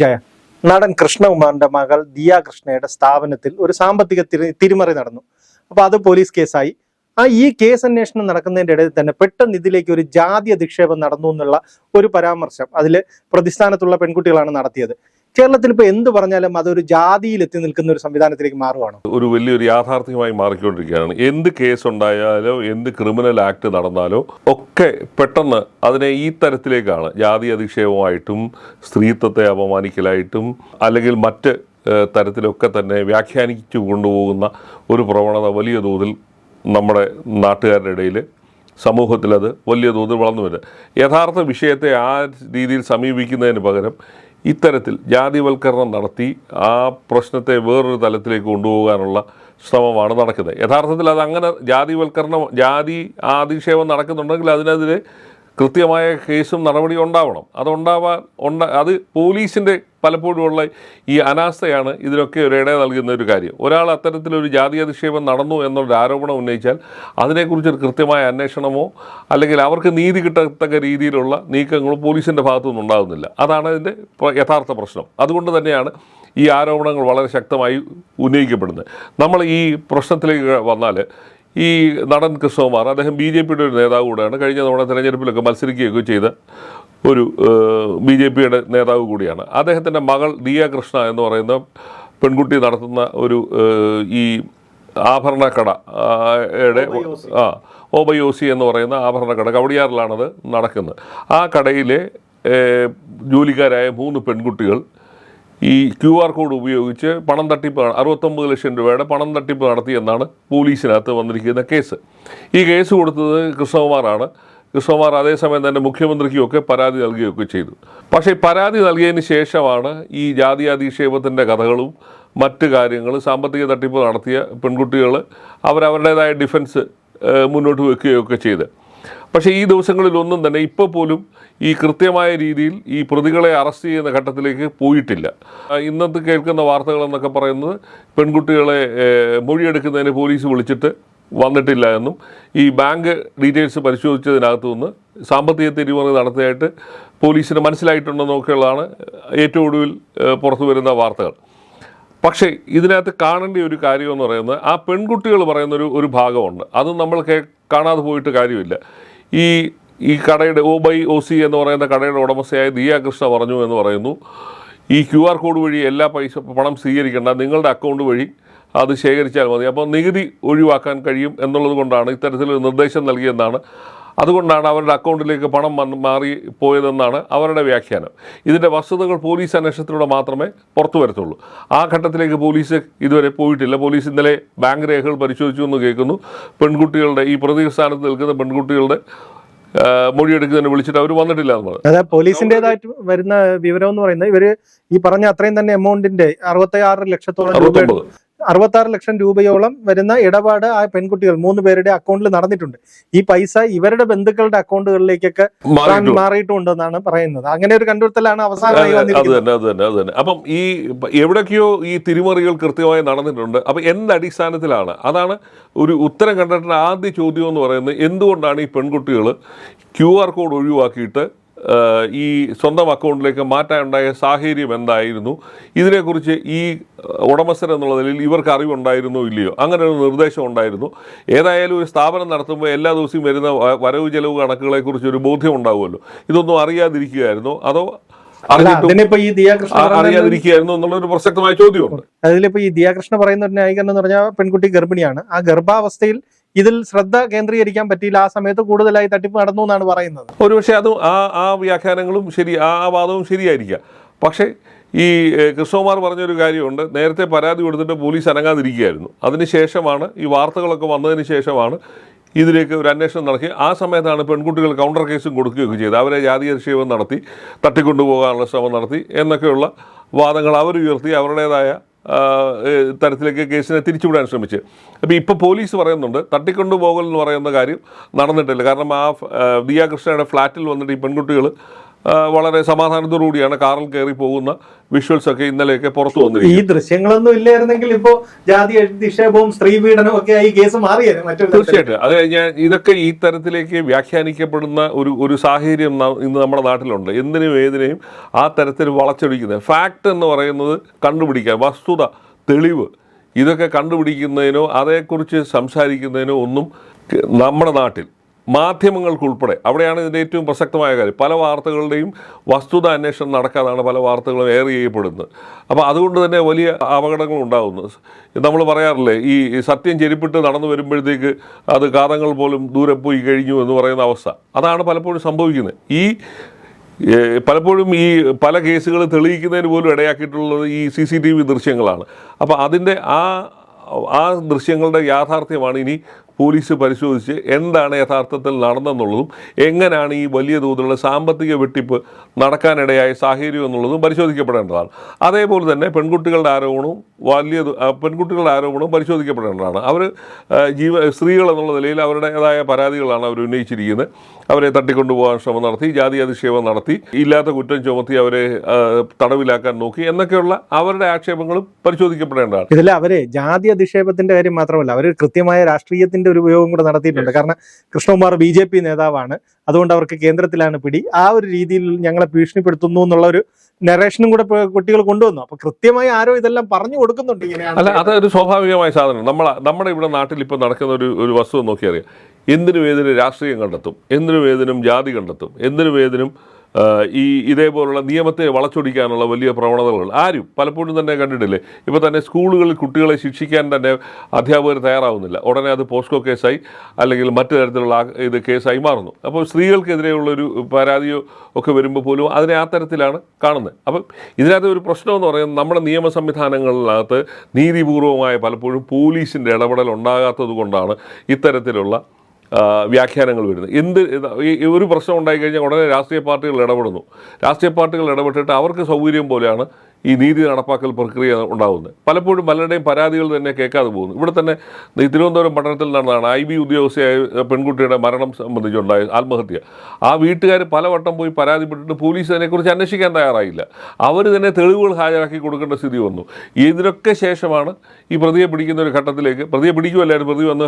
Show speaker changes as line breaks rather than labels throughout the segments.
ചായ. നടൻ കൃഷ്ണകുമാറിന്റെ മകൾ ദിയ കൃഷ്ണയുടെ സ്ഥാപനത്തിൽ ഒരു സാമ്പത്തിക തിരിമറി നടന്നു. അപ്പൊ അത് പോലീസ് കേസായി. ആ ഈ കേസ് അന്വേഷണം നടക്കുന്നതിന്റെ ഇടയിൽ തന്നെ പെട്ടെന്ന് ഇതിലേക്ക് ഒരു ജാതി അധിക്ഷേപം നടന്നു എന്നുള്ള ഒരു പരാമർശം അതിൽ പ്രതിസ്ഥാനത്തുള്ള പെൺകുട്ടികളാണ് നടത്തിയത്. കേരളത്തിൽ ഇപ്പൊ എന്ത് പറഞ്ഞാലും അതൊരു ജാതിയിൽ എത്തി നിൽക്കുന്ന ഒരു സംവിധാനത്തിലേക്ക് മാറുകയാണ്
ഒരു വലിയൊരു യാഥാർത്ഥ്യമായി മാറിക്കൊണ്ടിരിക്കുകയാണ്. എന്ത് കേസ് ഉണ്ടായാലോ എന്ത് ക്രിമിനൽ ആക്ട് നടന്നാലോ ഒക്കെ പെട്ടെന്ന് അതിനെ ഈ തരത്തിലേക്കാണ് ജാതി അധിക്ഷേപമായിട്ടും സ്ത്രീത്വത്തെ അപമാനിക്കലായിട്ടും അല്ലെങ്കിൽ മറ്റ് തരത്തിലൊക്കെ തന്നെ വ്യാഖ്യാനിച്ചു കൊണ്ടുപോകുന്ന ഒരു പ്രവണത വലിയ തോതിൽ നമ്മുടെ നാട്ടുകാരുടെ ഇടയിൽ സമൂഹത്തിലത് വലിയ തോതിൽ വളർന്നു വരുന്നത്. യഥാർത്ഥ വിഷയത്തെ ആ രീതിയിൽ സമീപിക്കുന്നതിന് പകരം ഇത്തരത്തിൽ ജാതിവൽക്കരണം നടത്തി ആ പ്രശ്നത്തെ വേറൊരു തലത്തിലേക്ക് കൊണ്ടുപോകാനുള്ള ശ്രമമാണ് നടക്കുന്നത്. യഥാർത്ഥത്തിൽ അത് അങ്ങനെ ജാതിവൽക്കരണം ജാതി ആധിക്ഷേപം നടക്കുന്നുണ്ടെങ്കിൽ അതിനെതിരെ കൃത്യമായ കേസും നടപടിയും ഉണ്ടാവണം. അതുണ്ടാവാൻ ഉണ്ട അത് പോലീസിന്റെ പലപ്പോഴുമുള്ള ഈ അനാസ്ഥയാണ് ഇതിനൊക്കെ ഒരു ഇട നൽകുന്ന ഒരു കാര്യം. ഒരാൾ അത്തരത്തിലൊരു ജാതി അധിക്ഷേപം നടന്നു എന്നൊരു ആരോപണം ഉന്നയിച്ചാൽ അതിനെക്കുറിച്ചൊരു കൃത്യമായ അന്വേഷണമോ അല്ലെങ്കിൽ അവർക്ക് നീതി കിട്ടത്തക്ക രീതിയിലുള്ള നീക്കങ്ങളോ പോലീസിന്റെ ഭാഗത്തുനിന്ന് ഉണ്ടാകുന്നില്ല. അതാണ് അതിന്റെ യഥാർത്ഥ പ്രശ്നം. അതുകൊണ്ട് തന്നെയാണ് ഈ ആരോപണങ്ങൾ വളരെ ശക്തമായി ഉന്നയിക്കപ്പെടുന്നത്. നമ്മൾ ഈ പ്രശ്നത്തിലേക്ക് വന്നാൽ ഈ നടൻ കൃഷ്ണകുമാർ അദ്ദേഹം ബി ജെ പിയുടെ ഒരു നേതാവ് കൂടെയാണ്. കഴിഞ്ഞ തവണ തെരഞ്ഞെടുപ്പിലൊക്കെ മത്സരിക്കുകയൊക്കെ ചെയ്ത ഒരു ബി ജെ പിയുടെ നേതാവ് കൂടിയാണ്. അദ്ദേഹത്തിന്റെ മകൾ ദിയ കൃഷ്ണ എന്ന് പറയുന്ന പെൺകുട്ടി നടത്തുന്ന ഒരു ഈ ആഭരണക്കട ആ, യുടെ ആ ഓബയോസി എന്ന് പറയുന്ന ആഭരണക്കട കവടിയാറിലാണത് നടക്കുന്നത്. ആ കടയിലെ ജോലിക്കാരായ മൂന്ന് പെൺകുട്ടികൾ ഈ ക്യു ആർ കോഡ് ഉപയോഗിച്ച് പണം തട്ടിപ്പ് അറുപത്തൊമ്പത് ലക്ഷം രൂപയുടെ പണം തട്ടിപ്പ് നടത്തിയെന്നാണ് പോലീസിനകത്ത് വന്നിരിക്കുന്ന കേസ്. ഈ കേസ് കൊടുത്തത് കൃഷ്ണകുമാറാണ്. കൃഷ്ണകുമാർ അതേസമയം തന്നെ മുഖ്യമന്ത്രിക്കുമൊക്കെ പരാതി നൽകുകയൊക്കെ ചെയ്തു. പക്ഷേ പരാതി നൽകിയതിന് ശേഷമാണ് ഈ ജാതി അധിക്ഷേപത്തിന്റെ കഥകളും മറ്റ് കാര്യങ്ങൾ സാമ്പത്തിക തട്ടിപ്പ് നടത്തിയ പെൺകുട്ടികൾ അവരവരുടേതായ ഡിഫൻസ് മുന്നോട്ട് വെക്കുകയൊക്കെ ചെയ്ത് പക്ഷേ ഈ ദിവസങ്ങളിലൊന്നും തന്നെ ഇപ്പോൾ പോലും ഈ കൃത്യമായ രീതിയിൽ ഈ പ്രതികളെ അറസ്റ്റ് ചെയ്യുന്ന ഘട്ടത്തിലേക്ക് പോയിട്ടില്ല. ഇന്നത്തെ കേൾക്കുന്ന വാർത്തകളെന്നൊക്കെ പറയുന്നത് പെൺകുട്ടികളെ മൊഴിയെടുക്കുന്നതിന് പോലീസ് വിളിച്ചിട്ട് വന്നിട്ടില്ല എന്നും ഈ ബാങ്ക് ഡീറ്റെയിൽസ് പരിശോധിച്ചതിനകത്തു നിന്ന് സാമ്പത്തിക തിരിമറി നടത്തിയായിട്ട് പോലീസിന് മനസ്സിലായിട്ടുണ്ടെന്നൊക്കെയുള്ളതാണ് ഏറ്റവും ഒടുവിൽ പുറത്തു വരുന്ന വാർത്തകൾ. പക്ഷേ ഇതിനകത്ത് കാണേണ്ട ഒരു കാര്യം എന്ന് പറയുന്നത് ആ പെൺകുട്ടികൾ പറയുന്നൊരു ഒരു ഭാഗമുണ്ട്. അത് നമ്മൾ കാണാതെ പോയിട്ട് കാര്യമില്ല. ഈ ഈ കടയുടെ ഒ ബൈ ഒ സി എന്ന് പറയുന്ന കടയുടെ ഉടമസ്ഥയായ ദിയ കൃഷ്ണ പറഞ്ഞു എന്ന് പറയുന്നു. ഈ ക്യു ആർ കോഡ് വഴി എല്ലാ പൈസ പണം സ്വീകരിക്കേണ്ട നിങ്ങളുടെ അക്കൗണ്ട് വഴി അത് ശേഖരിച്ചാൽ മതി. അപ്പോൾ നികുതി ഒഴിവാക്കാൻ കഴിയും എന്നുള്ളത് കൊണ്ടാണ് ഇത്തരത്തിലൊരു നിർദ്ദേശം നൽകിയെന്നാണ് അതുകൊണ്ടാണ് അവരുടെ അക്കൗണ്ടിലേക്ക് പണം മാറി പോയതെന്നാണ് അവരുടെ വ്യാഖ്യാനം. ഇതിന്റെ വസ്തുതകൾ പോലീസ് അന്വേഷണത്തിലൂടെ മാത്രമേ പുറത്തു വരത്തുള്ളൂ. ആ ഘട്ടത്തിലേക്ക് പോലീസ് ഇതുവരെ പോയിട്ടില്ല. പോലീസ് ഇന്നലെ ബാങ്ക് രേഖകൾ പരിശോധിച്ചു എന്ന് കേൾക്കുന്നു. പെൺകുട്ടികളുടെ ഈ പ്രതി സ്ഥാനത്ത് നിൽക്കുന്ന പെൺകുട്ടികളുടെ മൊഴിയെടുക്കുന്നതിന് വിളിച്ചിട്ട് അവർ വന്നിട്ടില്ല
അതായത് പോലീസിന്റേതായിട്ട് വരുന്ന വിവരം എന്ന് പറയുന്നത് ഇവർ ഈ പറഞ്ഞ അത്രയും തന്നെ എമൗണ്ടിന്റെ അറുപത്തി ആറ് ലക്ഷത്തോളം രൂപ
അറുപത്തൊമ്പത്
അറുപത്തി ആറ് ലക്ഷം രൂപയോളം വരുന്ന ഇടപാട് ആ പെൺകുട്ടികൾ മൂന്ന് പേരുടെ അക്കൗണ്ടിൽ നടന്നിട്ടുണ്ട്. ഈ പൈസ ഇവരുടെ ബന്ധുക്കളുടെ അക്കൗണ്ടുകളിലേക്കൊക്കെ
മാറിയിട്ടുണ്ട്.
മാറിയിട്ടുണ്ടെന്നാണ് പറയുന്നത്. അങ്ങനെ ഒരു
കണ്ടുപിടുത്തലാണ് അവസാനം അപ്പം ഈ എവിടേക്കോ എവിടൊക്കെയോ ഈ തിരിമറികൾ കൃത്യമായി നടന്നിട്ടുണ്ട്. അപ്പൊ എന്ത് അടിസ്ഥാനത്തിലാണ്. അതാണ് ഒരു ഉത്തരം കണ്ടിട്ട് ആദ്യ ചോദ്യം എന്ന് പറയുന്നത്. എന്തുകൊണ്ടാണ് ഈ പെൺകുട്ടികൾ ക്യു ആർ കോഡ് ഒഴിവാക്കിയിട്ട് ഈ സ്വന്തം അക്കൗണ്ടിലേക്ക് മാറ്റാനുണ്ടായ സാഹചര്യം എന്തായിരുന്നു? ഇതിനെക്കുറിച്ച് ഈ ഉടമസ്ഥൻ എന്നുള്ള നിലയിൽ ഇവർക്ക് അറിവുണ്ടായിരുന്നോ ഇല്ലയോ? അങ്ങനെ ഒരു നിർദ്ദേശം ഉണ്ടായിരുന്നു. ഏതായാലും ഒരു സ്ഥാപനം നടത്തുമ്പോൾ എല്ലാ ദിവസവും വരുന്ന വരവ് ചെലവ് കണക്കുകളെക്കുറിച്ച് ഒരു ബോധ്യം ഉണ്ടാവുമല്ലോ. ഇതൊന്നും അറിയാതിരിക്കുകയായിരുന്നു? അതോ അറിയാതിരിക്കുകയായിരുന്നു എന്നുള്ളൊരു പ്രസക്തമായ ചോദ്യമുണ്ട്.
അതിലിപ്പോ ഈ ദിയാകൃഷ്ണ പറയുന്ന ഒരു ന്യായീകരണം എന്ന് പറഞ്ഞാൽ പെൺകുട്ടി ഗർഭിണിയാണ്. ആ ഗർഭാവസ്ഥയിൽ ഇതിൽ ശ്രദ്ധ കേന്ദ്രീകരിക്കാൻ പറ്റിയില്ല. ആ സമയത്ത് കൂടുതലായി തട്ടിപ്പ് നടന്നു എന്നാണ് പറയുന്നത്.
ഒരുപക്ഷെ അതും ആ ആ വ്യാഖ്യാനങ്ങളും ശരി ആ വാദവും ശരിയായിരിക്കാം. പക്ഷേ ഈ കൃഷ്ണകുമാർ പറഞ്ഞൊരു കാര്യമുണ്ട്. നേരത്തെ പരാതി കൊടുത്തിട്ട് പോലീസ് അനങ്ങാതിരിക്കുകയായിരുന്നു. അതിനുശേഷമാണ് ഈ വാർത്തകളൊക്കെ വന്നതിന് ശേഷമാണ് ഇതിലേക്ക് ഒരു അന്വേഷണം നടത്തി ആ സമയത്താണ് പെൺകുട്ടികൾ കൗണ്ടർ കേസും കൊടുക്കുകയൊക്കെ ചെയ്തത്. അവരെ ജാതി അധിക്ഷേപം നടത്തി തട്ടിക്കൊണ്ടുപോകാനുള്ള ശ്രമം നടത്തി എന്നൊക്കെയുള്ള വാദങ്ങൾ അവർ ഉയർത്തി അവരുടേതായ തരത്തിലേക്ക് കേസിനെ തിരിച്ചുവിടാൻ ശ്രമിച്ച്. അപ്പോൾ ഇപ്പോൾ പോലീസ് പറയുന്നുണ്ട് തട്ടിക്കൊണ്ടുപോകൽ എന്ന് പറയുന്ന കാര്യം നടന്നിട്ടില്ല. കാരണം ആ ദിയാകൃഷ്ണയുടെ ആ, ദിയ കൃഷ്ണയുടെ ഫ്ലാറ്റിൽ വന്നിട്ട് ഈ പെൺകുട്ടികൾ വളരെ സമാധാനത്തോടുകൂടിയാണ് കാറിൽ കയറി പോകുന്ന വിഷ്വൽസ് ഒക്കെ ഇന്നലെയൊക്കെ പുറത്തു
ഈ ദൃശ്യങ്ങളൊന്നും ഇല്ലായിരുന്നെങ്കിൽ ഇപ്പോ ജാതി അധിക്ഷേപവും സ്ത്രീ പീഡനവും ഒക്കെ ഈ കേസ് മാറിയായിരുന്നു.
തീർച്ചയായിട്ടും. അത് കഴിഞ്ഞാൽ ഇതൊക്കെ ഈ തരത്തിലേക്ക് വ്യാഖ്യാനിക്കപ്പെടുന്ന ഒരു ഒരു സാഹചര്യം ഇന്ന് നമ്മുടെ നാട്ടിലുണ്ട്. എന്തിനും ഏതിനെയും ആ തരത്തിൽ വളച്ചൊടിക്കുന്നത്. ഫാക്ട് എന്ന് പറയുന്നത് കണ്ടുപിടിക്കാൻ വസ്തുത തെളിവ് ഇതൊക്കെ കണ്ടുപിടിക്കുന്നതിനോ അതേക്കുറിച്ച് സംസാരിക്കുന്നതിനോ ഒന്നും നമ്മുടെ നാട്ടിൽ മാധ്യമങ്ങൾക്കുൾപ്പെടെ അവിടെയാണ് ഇതിന്റെ ഏറ്റവും പ്രസക്തമായ കാര്യം. പല വാർത്തകളുടെയും വസ്തുത അന്വേഷണം നടക്കാതാണ് പല വാർത്തകളും എയർ ചെയ്യപ്പെടുന്നത്. അപ്പോൾ അതുകൊണ്ട് തന്നെ വലിയ അപകടങ്ങൾ ഉണ്ടാകുന്നു നമ്മൾ പറയാറില്ലേ ഈ സത്യം ചെരിപ്പിട്ട് നടന്നു വരുമ്പോഴത്തേക്ക് അത് കാതങ്ങൾ പോലും ദൂരെ പോയി കഴിഞ്ഞു എന്ന് പറയുന്ന അവസ്ഥ. അതാണ് പലപ്പോഴും സംഭവിക്കുന്നത്. ഈ പലപ്പോഴും ഈ പല കേസുകൾ തെളിയിക്കുന്നതിന് പോലും ഇടയാക്കിയിട്ടുള്ളത് ഈ സി സി ടി വി ദൃശ്യങ്ങളാണ്. അപ്പോൾ അതിന്റെ ആ ആ ദൃശ്യങ്ങളുടെ യാഥാർത്ഥ്യമാണ് ഇനി പോലീസ് പരിശോധിച്ച് എന്താണ് യഥാർത്ഥത്തിൽ നടന്നെന്നുള്ളതും എങ്ങനെയാണ് ഈ വലിയ തോതിലുള്ള സാമ്പത്തിക വെട്ടിപ്പ് നടക്കാനിടയായ സാഹചര്യം എന്നുള്ളതും പരിശോധിക്കപ്പെടേണ്ടതാണ്. അതേപോലെ തന്നെ പെൺകുട്ടികളുടെ ആരോപണവും വലിയ പെൺകുട്ടികളുടെ ആരോപണവും പരിശോധിക്കപ്പെടേണ്ടതാണ്. അവർ ജീവ സ്ത്രീകൾ എന്നുള്ള നിലയിൽ അവരുടേതായ പരാതികളാണ് അവർ ഉന്നയിച്ചിരിക്കുന്നത്. അവരെ തട്ടിക്കൊണ്ടുപോകാൻ ശ്രമം നടത്തി ജാതി അധിക്ഷേപം നടത്തി ഇല്ലാത്ത കുറ്റം ചുമത്തി അവരെ തടവിലാക്കാൻ നോക്കി എന്നൊക്കെയുള്ള അവരുടെ ആക്ഷേപങ്ങളും പരിശോധിക്കപ്പെടേണ്ടതാണ്.
ഇതിൽ അവരെ ജാതി അധിക്ഷേപത്തിന്റെ കാര്യം മാത്രമല്ല അവർ കൃത്യമായ രാഷ്ട്രീയത്തിന്റെ ഒരു ഉപയോഗം കൂടെ നടത്തിയിട്ടുണ്ട്. കാരണം കൃഷ്ണകുമാർ ബി ജെ പി നേതാവാണ്. അതുകൊണ്ട് അവർക്ക് കേന്ദ്രത്തിലാണ് പിടി. ആ ഒരു രീതിയിൽ ഞങ്ങളെ ഭീഷണിപ്പെടുത്തുന്നു എന്നുള്ള ഒരു നറേഷനും കൂടെ ഇപ്പൊ കുട്ടികൾ കൊണ്ടുവന്നു. അപ്പൊ കൃത്യമായി ആരോ ഇതെല്ലാം പറഞ്ഞു കൊടുക്കുന്നുണ്ട്
അല്ല അതൊരു സ്വാഭാവികമായ സാധനം നമ്മൾ നമ്മുടെ ഇവിടെ നാട്ടിൽ ഇപ്പോൾ നടക്കുന്ന ഒരു ഒരു വസ്തു നോക്കിയറിയാം എന്തിനു ഏതിനും രാഷ്ട്രീയം കണ്ടെത്തും? എന്തിനു ഏതിനും ജാതി കണ്ടെത്തും? എന്തിനു ഏതിനും ആ, ഈ ഇതേപോലുള്ള നിയമത്തെ വളച്ചൊടിക്കാനുള്ള വലിയ പ്രവണതകൾ ആരും പലപ്പോഴും തന്നെ കണ്ടിട്ടില്ലേ? ഇപ്പോൾ തന്നെ സ്കൂളുകളിൽ കുട്ടികളെ ശിക്ഷിക്കാൻ തന്നെ അധ്യാപകർ തയ്യാറാവുന്നില്ല. ഉടനെ അത് പോസ്കോ കേസായി അല്ലെങ്കിൽ മറ്റു തരത്തിലുള്ള ഇത് കേസായി മാറുന്നു. അപ്പോൾ സ്ത്രീകൾക്കെതിരെയുള്ളൊരു പരാതിയോ ഒക്കെ വരുമ്പോൾ പോലും അതിനെ ആ തരത്തിലാണ് കാണുന്നത്. അപ്പം ഇതിനകത്ത് ഒരു പ്രശ്നമെന്ന് പറയുന്നത് നമ്മുടെ നിയമ സംവിധാനങ്ങളിനകത്ത് നീതിപൂർവമായ പലപ്പോഴും പോലീസിന്റെ ഇടപെടൽ ഉണ്ടാകാത്തത് കൊണ്ടാണ് ഇത്തരത്തിലുള്ള വ്യാഖ്യാനങ്ങൾ വരുന്നത്. എന്ത് ഒരു പ്രശ്നം ഉണ്ടായിക്കഴിഞ്ഞാൽ ഉടനെ രാഷ്ട്രീയ പാർട്ടികൾ ഇടപെടുന്നു. രാഷ്ട്രീയ പാർട്ടികൾ ഇടപെട്ടിട്ട് അവർക്ക് സൗകര്യം പോലെയാണ് ഈ നീതി നടപ്പാക്കൽ പ്രക്രിയ ഉണ്ടാകുന്നത് പലപ്പോഴും പലരുടെയും പരാതികൾ തന്നെ കേൾക്കാതെ പോകുന്നു. ഇവിടെ തന്നെ ഈ തിരുവനന്തപുരം പട്ടണത്തിൽ നടന്നതാണ് ഐ ബി ഉദ്യോഗസ്ഥയായ പെൺകുട്ടിയുടെ മരണം സംബന്ധിച്ചുണ്ടായ ആത്മഹത്യ. ആ വീട്ടുകാർ പലവട്ടം പോയി പരാതിപ്പെട്ടിട്ട് പോലീസ് അതിനെക്കുറിച്ച് അന്വേഷിക്കാൻ തയ്യാറായില്ല. അവർ തന്നെ തെളിവുകൾ ഹാജരാക്കി കൊടുക്കേണ്ട സ്ഥിതി വന്നു. ഇതിനൊക്കെ ശേഷമാണ് ഈ പ്രതിയെ പിടിക്കുന്ന ഒരു ഘട്ടത്തിലേക്ക് പ്രതിയെ പിടിക്കുമല്ലായിരുന്നു പ്രതി വന്ന്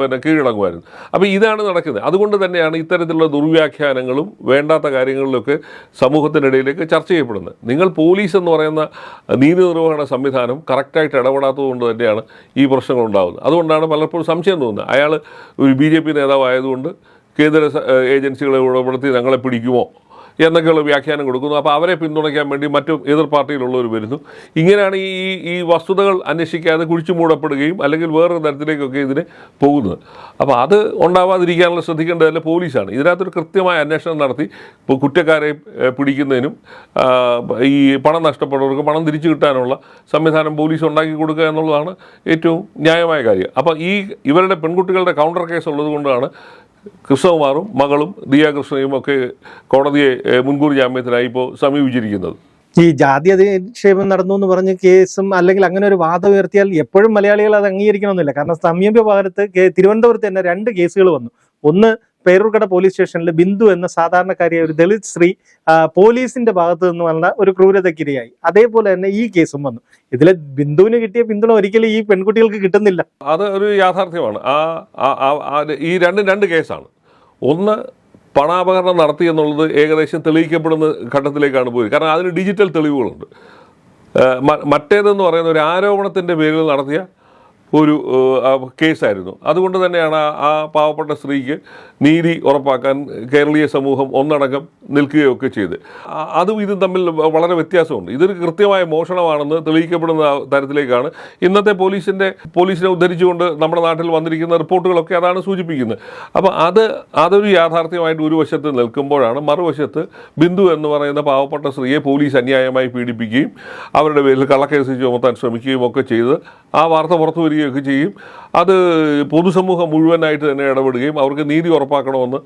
പിന്നെ കീഴടങ്ങുമായിരുന്നു. അപ്പോൾ ഇതാണ് നടക്കുന്നത്. അതുകൊണ്ട് തന്നെയാണ് ഇത്തരത്തിലുള്ള ദുർവ്യാഖ്യാനങ്ങളും വേണ്ടാത്ത കാര്യങ്ങളിലൊക്കെ സമൂഹത്തിനിടയിലേക്ക് ചർച്ച ചെയ്യപ്പെടുന്നത്. നിങ്ങൾ പോലീസ് എന്ന് പറയുന്ന നീതി നിർവഹണ സംവിധാനം കറക്റ്റായിട്ട് ഇടപെടാത്തത് കൊണ്ട് തന്നെയാണ് ഈ പ്രശ്നങ്ങൾ ഉണ്ടാകുന്നത് അതുകൊണ്ടാണ് പലപ്പോഴും സംശയം തോന്നുന്നത്. അയാൾ ഒരു ബി ജെ പി നേതാവായതുകൊണ്ട് കേന്ദ്ര ഏജൻസികളെ ഉൾപ്പെടുത്തി ഞങ്ങളെ പിടിക്കുമോ? എന്നൊക്കെയുള്ള വ്യാഖ്യാനം കൊടുക്കുന്നു. അപ്പോൾ അവരെ പിന്തുണയ്ക്കാൻ വേണ്ടി മറ്റു എതിർ പാർട്ടിയിലുള്ളവർ വരുന്നു. ഇങ്ങനെയാണ് ഈ ഈ- വസ്തുതകൾ അന്വേഷിക്കാതെ കുഴിച്ചു മൂടപ്പെടുകയും അല്ലെങ്കിൽ വേറൊരു തരത്തിലേക്കൊക്കെ ഇതിന് പോകുന്നത്. അപ്പോൾ അത് ഉണ്ടാവാതിരിക്കാനുള്ള ശ്രദ്ധിക്കേണ്ടതല്ല പോലീസാണ്. ഇതിനകത്തൊരു കൃത്യമായ അന്വേഷണം നടത്തി ഇപ്പോൾ കുറ്റക്കാരെ പിടിക്കുന്നതിനും ഈ പണം നഷ്ടപ്പെട്ടവർക്ക് പണം തിരിച്ചു കിട്ടാനുള്ള സംവിധാനം പോലീസ് ഉണ്ടാക്കി കൊടുക്കുക എന്നുള്ളതാണ് ഏറ്റവും ന്യായമായ കാര്യം. അപ്പോൾ ഈ ഇവരുടെ പെൺകുട്ടികളുടെ കൗണ്ടർ കേസ് ഉള്ളത് കൊണ്ടാണ് കൃഷ്ണകുമാറും മകളും ദിയ കൃഷ്ണയും ഒക്കെ കോടതിയെ മുൻകൂർ ജാമ്യത്തിനായി ഇപ്പോൾ സമീപിച്ചിരിക്കുന്നത്.
ഈ ജാതി അധിക്ഷേപം നടന്നു എന്ന് പറഞ്ഞ കേസും അല്ലെങ്കിൽ അങ്ങനെ ഒരു വാദം ഉയർത്തിയാൽ എപ്പോഴും മലയാളികൾ അത് അംഗീകരിക്കണമെന്നില്ല. കാരണം സമീപ ഭാഗത്ത് തിരുവനന്തപുരത്ത് തന്നെ രണ്ട് കേസുകൾ വന്നു. ഒന്ന് പേരൂർക്കട പോലീസ് സ്റ്റേഷനിൽ ബിന്ദു എന്ന സാധാരണക്കാരിയായ ഒരു ദളിത് സ്ത്രീ പോലീസിന്റെ ഭാഗത്ത് നിന്ന് വന്ന ഒരു ക്രൂരതയ്ക്കിരയായി. അതേപോലെ തന്നെ ഈ കേസും വന്നു. ഇതിലെ ബിന്ദുവിന് കിട്ടിയ പിന്തുണ ഒരിക്കലും ഈ പെൺകുട്ടികൾക്ക് കിട്ടുന്നില്ല.
അത് ഒരു യാഥാർത്ഥ്യമാണ്. ആ ഈ രണ്ടും രണ്ട് കേസാണ്. ഒന്ന് പണാപകരണം നടത്തി എന്നുള്ളത് ഏകദേശം തെളിയിക്കപ്പെടുന്ന ഘട്ടത്തിലേക്കാണ് പോയത്. കാരണം അതിന് ഡിജിറ്റൽ തെളിവുകളുണ്ട്. മറ്റേതെന്ന് പറയുന്ന ഒരു ആരോപണത്തിന്റെ പേരിൽ നടത്തിയ ഒരു കേസായിരുന്നു. അതുകൊണ്ട് തന്നെയാണ് ആ- പാവപ്പെട്ട സ്ത്രീക്ക് നീതി ഉറപ്പാക്കാൻ കേരളീയ സമൂഹം ഒന്നടങ്കം നിൽക്കുകയൊക്കെ ചെയ്ത്. അതും ഇതും തമ്മിൽ വളരെ വ്യത്യാസമുണ്ട്. ഇതൊരു കൃത്യമായ മോഷണമാണെന്ന് തെളിയിക്കപ്പെടുന്ന തരത്തിലേക്കാണ്. ഇന്നത്തെ പോലീസിന്റെ പോലീസിനെ ഉദ്ധരിച്ചുകൊണ്ട് നമ്മുടെ നാട്ടിൽ വന്നിരിക്കുന്ന റിപ്പോർട്ടുകളൊക്കെ അതാണ് സൂചിപ്പിക്കുന്നത്. അപ്പോൾ അത് അതൊരു യാഥാർത്ഥ്യമായിട്ട് ഒരു വശത്ത് നിൽക്കുമ്പോഴാണ് മറുവശത്ത് ബിന്ദു എന്ന് പറയുന്ന പാവപ്പെട്ട സ്ത്രീയെ പോലീസ് അന്യായമായി പീഡിപ്പിക്കുകയും അവരുടെ പേരിൽ കള്ളക്കേസ് ചുമത്താൻ ശ്രമിക്കുകയും ഒക്കെ ചെയ്ത് ആ വാർത്ത പുറത്തു വരികയൊക്കെ ചെയ്യും. അത് പൊതുസമൂഹം മുഴുവനായിട്ട് തന്നെ ഇടപെടുകയും അവർക്ക് നീതി ഉറപ്പാക്കണമെന്ന്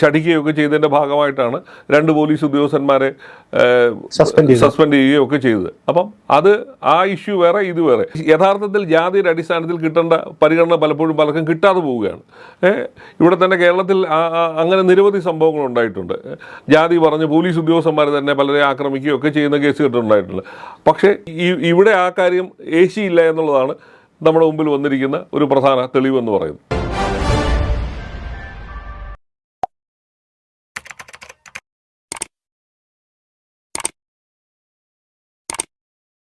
ശഠിക്കുകയൊക്കെ ചെയ്തതിന്റെ ഭാഗമായിട്ടാണ് രണ്ട് പോലീസ് ഉദ്യോഗസ്ഥന്മാരെ. സസ്പെൻഡ് ചെയ്യുകയും ഒക്കെ ചെയ്തത്. അപ്പം അത് ആ ഇഷ്യൂ വേറെ ഇത് വേറെ. യഥാർത്ഥത്തിൽ ജാതിയുടെ അടിസ്ഥാനത്തിൽ കിട്ടേണ്ട പരിഗണന പലപ്പോഴും പലർക്കും കിട്ടാതെ പോവുകയാണ്. ഇവിടെ തന്നെ കേരളത്തിൽ അങ്ങനെ നിരവധി സംഭവങ്ങൾ ഉണ്ടായിട്ടുണ്ട്. ജാതി പറഞ്ഞ് പോലീസ് ഉദ്യോഗസ്ഥന്മാർ തന്നെ പലരെ ആക്രമിക്കുകയൊക്കെ ചെയ്യുന്ന കേസ് ഉണ്ടായിട്ടുണ്ട് പക്ഷേ ഇവിടെ ആ കാര്യം ഏശിയില്ല എന്നുള്ളതാണ് നമ്മുടെ മുമ്പിൽ വന്നിരിക്കുന്ന ഒരു പ്രധാന തെളിവെന്ന് പറയുന്നത്